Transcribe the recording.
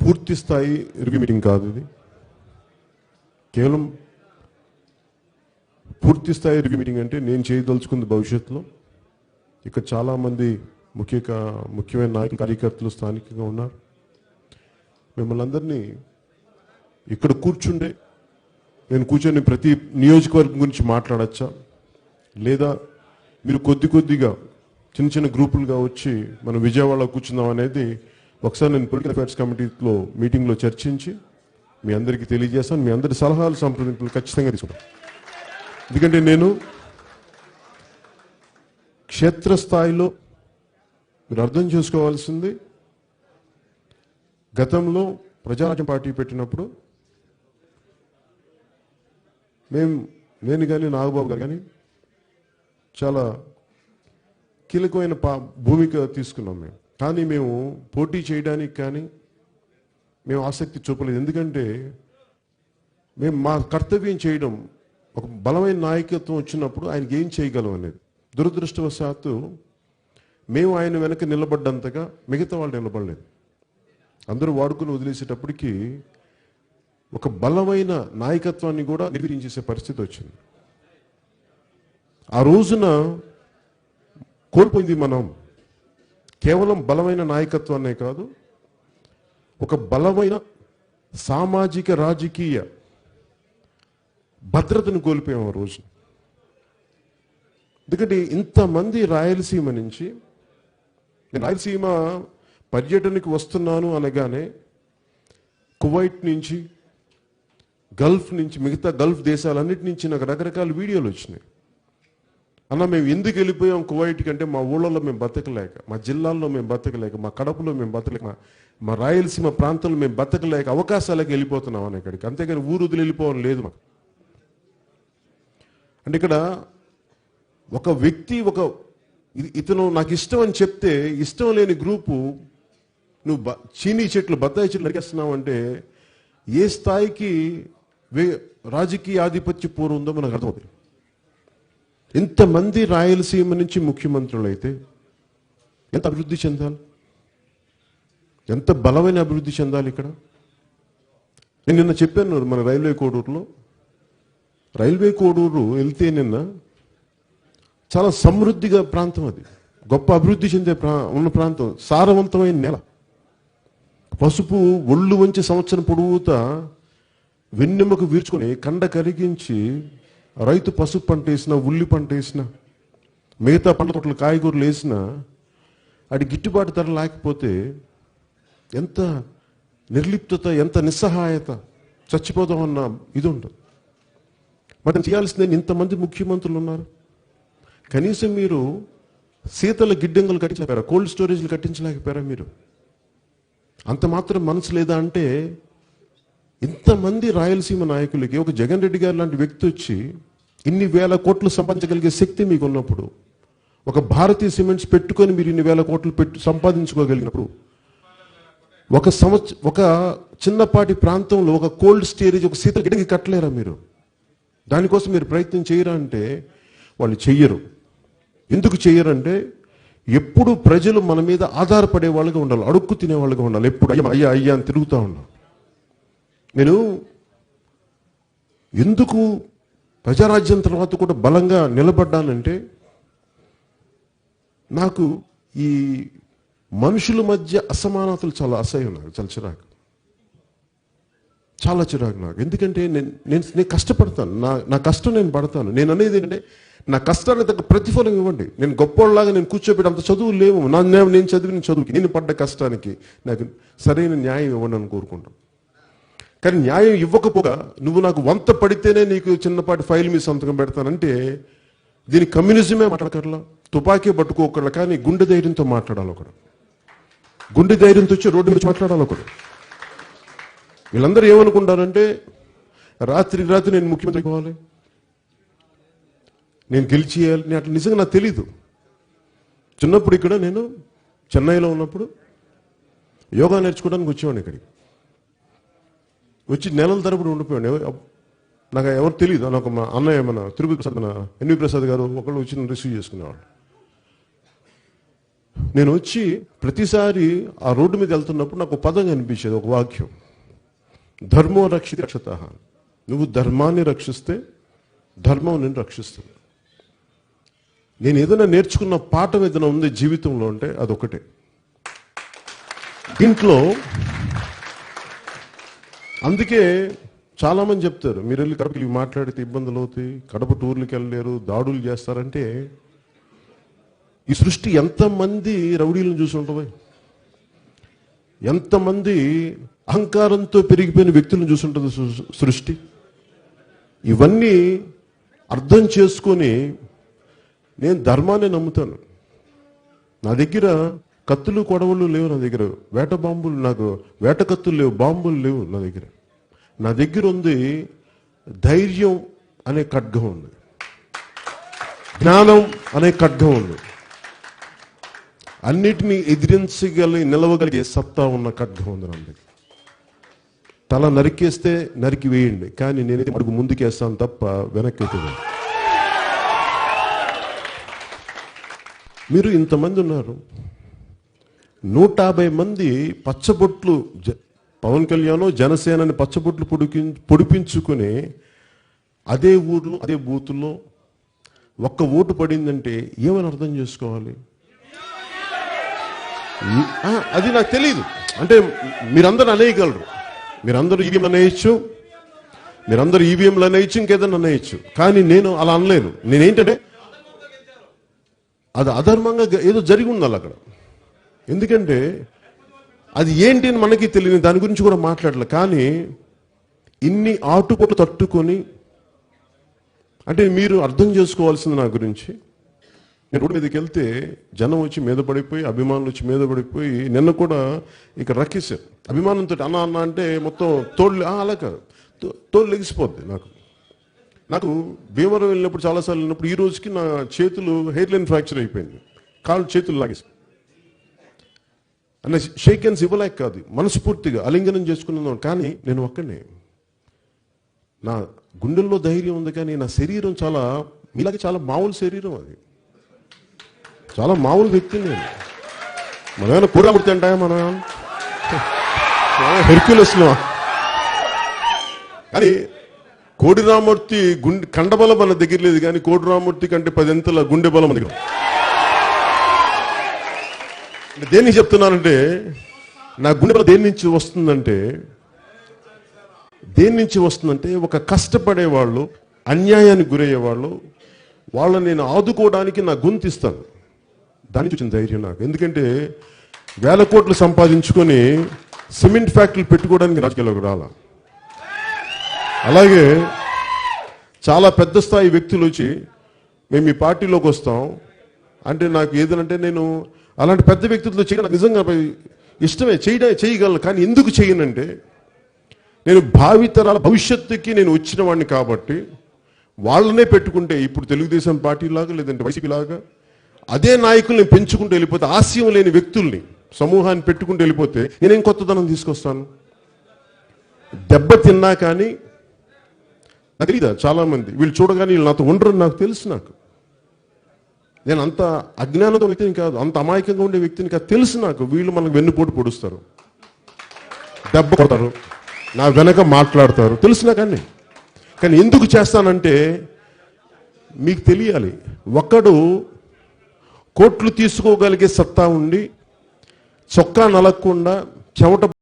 పూర్తి స్థాయి review meeting కాదు ఇది. కేవలం పూర్తి స్థాయి రివ్యూ మీటింగ్ అంటే నేను చేయదలుచుకుంది భవిష్యత్తులో. ఇక్కడ చాలామంది ముఖ్య ముఖ్యమైన నాయకులు కార్యకర్తలు స్థానికంగా ఉన్నారు. మిమ్మల్ని అందరినీ ఇక్కడ కూర్చుండే నేను కూర్చొని ప్రతి నియోజకవర్గం గురించి మాట్లాడచ్చా? లేదా మీరు కొద్ది కొద్దిగా చిన్న చిన్న గ్రూపులుగా వచ్చి మనం విజయవాడ కూర్చుందాం అనేది ఒకసారి నేను పొలిటికల్ అఫైర్స్ కమిటీలో మీటింగ్లో చర్చించి మీ అందరికీ తెలియజేస్తాను. మీ అందరి సలహాలు సంప్రదింపులు ఖచ్చితంగా తీసుకుంటాను. ఎందుకంటే నేను క్షేత్రస్థాయిలో మీరు అర్థం చేసుకోవాల్సింది గతంలో ప్రజారాజ్యం పార్టీ పెట్టినప్పుడు మేము నేను కానీ నాగబాబు గారు కానీ చాలా కీలకమైన పా భూమిక తీసుకున్నాం మేము. కానీ మేము పోటీ చేయడానికి కానీ మేము ఆసక్తి చూపలేదు. ఎందుకంటే మేము మా కర్తవ్యం చేయడం ఒక బలమైన నాయకత్వం వచ్చినప్పుడు ఆయనకి ఏం చేయగలం అనేది. దురదృష్టవశాత్తు మేము ఆయన వెనక నిలబడ్డంతగా మిగతా వాళ్ళు నిలబడలేదు. అందరూ వాడుకుని వదిలేసేటప్పటికి ఒక బలమైన నాయకత్వాన్ని కూడా నిర్వహించేసే పరిస్థితి వచ్చింది. ఆ రోజున కోల్పోయింది మనం. కేవలం బలమైన నాయకత్వాన్నే కాదు ఒక బలమైన సామాజిక రాజకీయ భద్రతను కోల్పోయాం ఆ రోజు. ఎందుకంటే ఇంతమంది రాయలసీమ నుంచి నేను రాయలసీమ పర్యటనకి వస్తున్నాను అనగానే కువైట్ నుంచి గల్ఫ్ నుంచి మిగతా గల్ఫ్ దేశాలన్నిటి నుంచి నాకు రకరకాల వీడియోలు వచ్చినాయి. అన్న మేము ఎందుకు వెళ్ళిపోయాం కువైట్కి అంటే మా ఊళ్ళలో మేము బతకలేక మా జిల్లాల్లో మేము బతకలేక మా కడపలో మేము బతకలేక మా- రాయలసీమ ప్రాంతంలో మేము బతకలేక అవకాశాలకు వెళ్ళిపోతున్నాం అని ఇక్కడికి. అంతేకాని ఊరు వదిలి వెళ్ళిపోవడం లేదు మాకు. అంటే ఇక్కడ ఒక వ్యక్తి ఒక ఇతను నాకు ఇష్టం అని చెప్తే ఇష్టం లేని గ్రూపు నువ్వు బ- చీనీ చెట్లు బత్తాయి చెట్లు నరికేస్తున్నావు అంటే ఏ స్థాయికి వే- రాజకీయ ఆధిపత్య పూర్వం ఉందో మనకు అర్థమవుతుంది. ఇంతమంది రాయలసీమ నుంచి ముఖ్యమంత్రులు అయితే ఎంత అభివృద్ధి చెందాలి? ఎంత బలమైన అభివృద్ధి చెందాలి ఇక్కడ? నేను నిన్న చెప్పాను మన రైల్వే కోడూరులో. రైల్వే కోడూరు వెళ్తే నిన్న చాలా సమృద్ధిగా ప్రాంతం అది. గొప్ప అభివృద్ధి చెందే ప్రా ఉన్న ప్రాంతం. సారవంతమైన నెల. పసుపు ఒళ్ళు వంచి సంవత్సరం పొడుగుతా వెన్నెముక వీర్చుకొని కండ కరిగించి రైతు పసుపు పంట వేసిన ఉల్లి పంట వేసిన మిగతా పంట తోటలు కాయగూరలు వేసిన అటు గిట్టుబాటు ధర లేకపోతే ఎంత నిర్లిప్తత ఎంత నిస్సహాయత చచ్చిపోదామన్న ఇది ఉంటుంది మరి చేయాల్సిందే ఇంతమంది ముఖ్యమంత్రులు ఉన్నారు. కనీసం మీరు శీతల గిడ్డంగులు కట్టించలేకపోయారా? కోల్డ్ స్టోరేజ్లు కట్టించలేకపోయారా మీరు? అంత మాత్రం మనసు లేదా అంటే ఇంతమంది రాయలసీమ నాయకులకి ఒక జగన్ రెడ్డి గారు లాంటి వ్యక్తి వచ్చి ఇన్ని వేల కోట్లు సంపాదించగలిగే శక్తి మీకు ఉన్నప్పుడు ఒక భారతీయ సిమెంట్స్ పెట్టుకొని మీరు ఇన్ని వేల కోట్లు పెట్టు సంపాదించుకోగలిగినప్పుడు ఒక సంవత్సరం ఒక చిన్నపాటి ప్రాంతంలో ఒక కోల్డ్ స్టోరేజ్ ఒక శీతల గిడ్డంగి కట్టలేరా మీరు? దానికోసం మీరు ప్రయత్నం చేయరా అంటే వాళ్ళు చెయ్యరు. ఎందుకు చెయ్యరంటే ఎప్పుడు ప్రజలు మన మీద ఆధారపడే వాళ్ళుగా ఉండాలి అడుక్కు తినే వాళ్ళుగా ఉండాలి ఎప్పుడు అయ్యా అయ్యా అయ్యా అని తిరుగుతూ ఉండాలి నేను ఎందుకు ప్రజారాజ్యం తర్వాత కూడా బలంగా నిలబడ్డానంటే నాకు ఈ మనుషుల మధ్య అసమానతలు చాలా అసహ్యం నాకు చాలా చిరాకు. చాలా చిరాకు నాకు. ఎందుకంటే నేను నేను నేను కష్టపడతాను. నా నా కష్టం నేను పడతాను. నేను అనేది ఏంటంటే నా కష్టాన్ని తగ్గ ప్రతిఫలం ఇవ్వండి. నేను గొప్పవాళ్ళలాగా నేను కూర్చోబెట్టి అంత చదువు లేవు. నా నేను చదివిన చదువుకి నేను పడ్డ కష్టానికి నాకు సరైన న్యాయం ఇవ్వండి అని కోరుకుంటాను. కానీ న్యాయం ఇవ్వకపోగా నువ్వు నాకు వంత పడితేనే నీకు చిన్నపాటి ఫైల్ మీద సంతకం పెడతానంటే దీని కమ్యూనిజమే మాట్లాడకర్లా తుపాకీ పట్టుకోకర్లా కానీ గుండె ధైర్యంతో మాట్లాడాలి ఒకడు. గుండె ధైర్యంతో వచ్చి రోడ్డు మీద మాట్లాడాలి ఒకడు. వీళ్ళందరూ ఏమనుకుంటారంటే రాత్రి రాత్రి నేను ముఖ్యమంత్రి కావాలి నేను గెలిచేయాలి. నేను అట్లా నిజంగా నాకు తెలీదు. చిన్నప్పుడు ఇక్కడ నేను చెన్నైలో ఉన్నప్పుడు యోగా నేర్చుకోవడానికి వచ్చేవాడిని ఇక్కడికి. వచ్చి నెలల తరపుడు ఉండిపోయాడు నాకు ఎవరు తెలియదు నాకు మా అన్నయ్య మన తిరుపతి ప్రసాద్ మన ఎన్వి ప్రసాద్ గారు ఒకళ్ళు వచ్చి నన్ను రిసీవ్ చేసుకునేవాళ్ళు. నేను వచ్చి ప్రతిసారి ఆ రోడ్డు మీద వెళ్తున్నప్పుడు నాకు పదం కనిపించేది ఒక వాక్యం. ధర్మో రక్షిత రక్షత. నువ్వు ధర్మాన్ని రక్షిస్తే ధర్మం నేను రక్షిస్తుంది. నేను ఏదైనా నేర్చుకున్న పాఠం ఏదైనా ఉంది జీవితంలో అంటే అదొకటే దీంట్లో అందుకే చాలామంది చెప్తారు మీరు వెళ్ళి కడపకి మాట్లాడితే ఇబ్బందులు అవుతాయి కడప టూర్లకు వెళ్ళలేరు దాడులు చేస్తారంటే ఈ సృష్టి ఎంతమంది రౌడీలను చూసి ఉంటుంది? ఎంతమంది అహంకారంతో పెరిగిపోయిన వ్యక్తులను చూసి ఉంటుంది సృష్టి? ఇవన్నీ అర్థం చేసుకొని నేను ధర్మాన్ని నమ్ముతాను. నా దగ్గర కత్తులు కొడవలు లేవు నా దగ్గర. వేట బాంబులు నాకు వేట కత్తులు లేవు బాంబులు లేవు నా దగ్గర. నా దగ్గర ఉంది ధైర్యం అనే ఖడ్గం ఉంది. జ్ఞానం అనే ఖడ్గం ఉంది. అన్నిటినీ ఎదిరించగలి నిలవగలిగే సత్తా ఉన్న ఖడ్గం ఉంది నా దగ్గర. తల నరికేస్తే నరికి వేయండి కానీ నేనైతే అడుగు ముందుకేస్తాను తప్ప వెనక్కి అయితే మీరు ఇంతమంది ఉన్నారు. నూట యాభై మంది పచ్చబొట్లు జ- పవన్ కళ్యాణ్ జనసేనని పచ్చబొట్లు పొడికి పొడిపించుకుని అదే ఊర్లో అదే బూతుల్లో ఒక్క ఓటు పడిందంటే ఏమని అర్థం చేసుకోవాలి? అది నాకు తెలియదు అంటే మీరందరూ అనేయగలరు. మీరందరూ ఈవీఎంలు అనేయచ్చు. మీరందరూ ఈవీఎంలు అనేయచ్చు ఇంకేదన్నా అనేయచ్చు. కానీ నేను అలా అనలేను. నేనేంటంటే అది అధర్మంగా ఏదో జరిగి ఉండాలి అక్కడ. ఎందుకంటే అది ఏంటి అని మనకి తెలియదు దాని గురించి కూడా మాట్లాడలే. కానీ ఇన్ని ఆటుపోట్లు తట్టుకొని అంటే మీరు అర్థం చేసుకోవాల్సింది నా గురించి. నేను రోడ్డు మీదకి వెళ్తే జనం వచ్చి మీద పడిపోయి అభిమానులు వచ్చి మీద పడిపోయి నిన్న కూడా ఇక్కడ రక్కేశారు అభిమానంతో అన్న అన్న అంటే మొత్తం తోళ్ళు అలా కాదు. తోళ్ళు తోలు లెగిసిపోద్ది నాకు. నాకు భీమవరం వెళ్ళినప్పుడు చాలాసార్లు వెళ్ళినప్పుడు ఈ రోజుకి నా చేతులు హెయిర్ లైన్ ఫ్రాక్చర్ అయిపోయింది. కాళ్ళు చేతులు లాగేసి. అన్న షేక్ హ్యాండ్స్ ఇవ్వలేక కాదు. మనస్ఫూర్తిగా అలింగనం చేసుకున్నాను. కానీ నేను ఒక్కడే నా గుండెల్లో ధైర్యం ఉంది కానీ నా శరీరం చాలా మీలాగే చాలా మామూలు శరీరం అది. చాలా మామూలు వ్యక్తి నేను. మనం ఏమైనా కూర కుడుతుంటా మనం హెర్క్యులస్లో కానీ కోడి రామూర్తి గుండె కండబలం మన దగ్గర లేదు కానీ కోడి రామూర్తి కంటే పదింతల గుండె బలం అది దగ్గర దేనికి చెప్తున్నానంటే నా గుండె దేని నుంచి వస్తుందంటే దేని నుంచి వస్తుందంటే ఒక కష్టపడే వాళ్ళు అన్యాయానికి గురయ్యే వాళ్ళు వాళ్ళని నేను ఆదుకోవడానికి నా గొంతు ఇస్తాను. దాని నుంచి వచ్చిన ధైర్యం నాకు. ఎందుకంటే వేల కోట్లు సంపాదించుకొని సిమెంట్ ఫ్యాక్టరీలు పెట్టుకోవడానికి రాజకీయాలకు రాల. అలాగే చాలా పెద్ద స్థాయి వ్యక్తులు వచ్చి మేము ఈ పార్టీలోకి వస్తాం. అంటే నాకు ఏదనంటే నేను అలాంటి పెద్ద వ్యక్తులతో చేయడం నాకు నిజంగా ఇష్టమే. చేయడం చేయగలను కానీ ఎందుకు చేయనంటే నేను భావితరాల భవిష్యత్తుకి నేను వచ్చిన వాడిని కాబట్టి వాళ్ళనే పెట్టుకుంటే ఇప్పుడు తెలుగుదేశం పార్టీ లాగా లేదంటే వైసీపీలాగా అదే నాయకుల్ని పెంచుకుంటూ వెళ్ళిపోతే ఆశయం లేని వ్యక్తుల్ని సమూహాన్ని పెట్టుకుంటూ వెళ్ళిపోతే నేనేం కొత్తదనం తీసుకొస్తాను? దెబ్బ తిన్నా కానీ నాకు తెలీదా చాలామంది? వీళ్ళు చూడగానే వీళ్ళు నాతో ఉండరు నాకు తెలుసు నాకు. నేను అంత అజ్ఞానంతో వ్యక్తిని కాదు అంత అమాయకంగా ఉండే వ్యక్తిని కాదు. తెలుసు నాకు వీళ్ళు మనకు వెన్నుపోటు పొడుస్తారు. దెబ్బ కొడతారు. నా వెనక మాట్లాడతారు. తెలుసు నాకు అన్ని. కానీ ఎందుకు చేస్తానంటే మీకు తెలియాలి ఒక్కడు కోట్లు తీసుకోగలిగే సత్తా ఉండి చొక్కా నలగకుండా చెమట